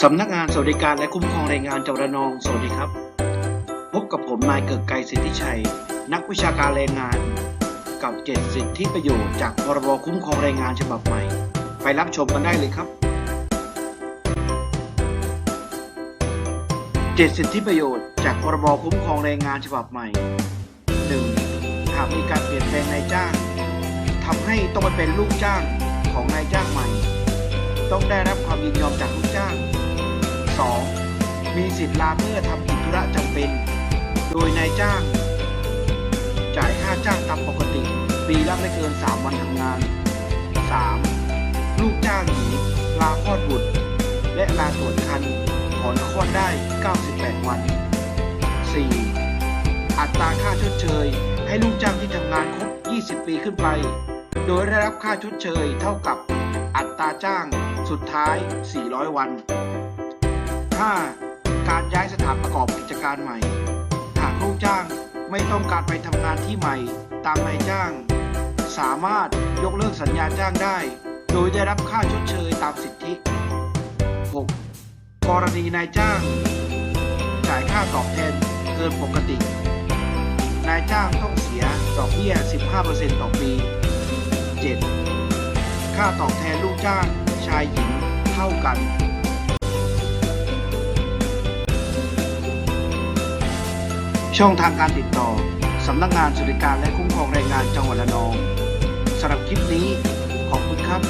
สำนักงานสวัสดิการและคุ้มครองแรงงานจังหวัดระนอง สวัสดีครับ พบกับผมนายเกิดไกรสิทธิชัย นักวิชาการแรงงาน กับเจ็ดสิทธิประโยชน์จากพรบคุ้มครองแรงงานฉบับใหม่ ไปรับชมกันได้เลยครับเจ็ดสิทธิประโยชน์จากพรบคุ้มครองแรงงานฉบับใหม่ 1. หากมีการเปลี่ยนแปลงนายจ้างทำให้ต้องไปเป็นลูกจ้างของนายจ้างใหม่ ต้องได้รับความยินยอมจากลูกจ้าง 2. มีสิทธิ์ลาเมื่อทำกิจธุระจำเป็น โดยนายจ้าง จ่ายค่าจ้างตามปกติ ปีละไม่เกิน 3 วันทำงาน 3. ลูกจ้างหญิงลาคลอดบุตร และลาตรวจคันถอนคลอดได้ 98 วัน 4. อัตราค่าชดเชย ให้ลูกจ้างที่ทำงานครบ 20 ปีขึ้นไป โดยได้รับค่าชดเชยเท่ากับอัตราจ้างสุดท้าย 400 วัน 5. การย้ายสถานประกอบกิจการใหม่ หากลูกจ้างไม่ต้องการไปทำงานที่ใหม่ ตามนายจ้าง สามารถยกเลิกสัญญาจ้างได้ โดยได้รับค่าชดเชยตามสิทธิ 6. กรณีนายจ้าง จ่ายค่าตอบแทนเกินปกติ นายจ้างต้องเสียดอกเบี้ย 15%ต่อปี 7. ค่าตอบแทนลูกจ้างชายหญิงเท่ากัน ช่องทางการติดต่อ สำนักงานสวัสดิการและคุ้มครองแรงงานจังหวัดระนองสำหรับคลิปนี้ขอบคุณครับ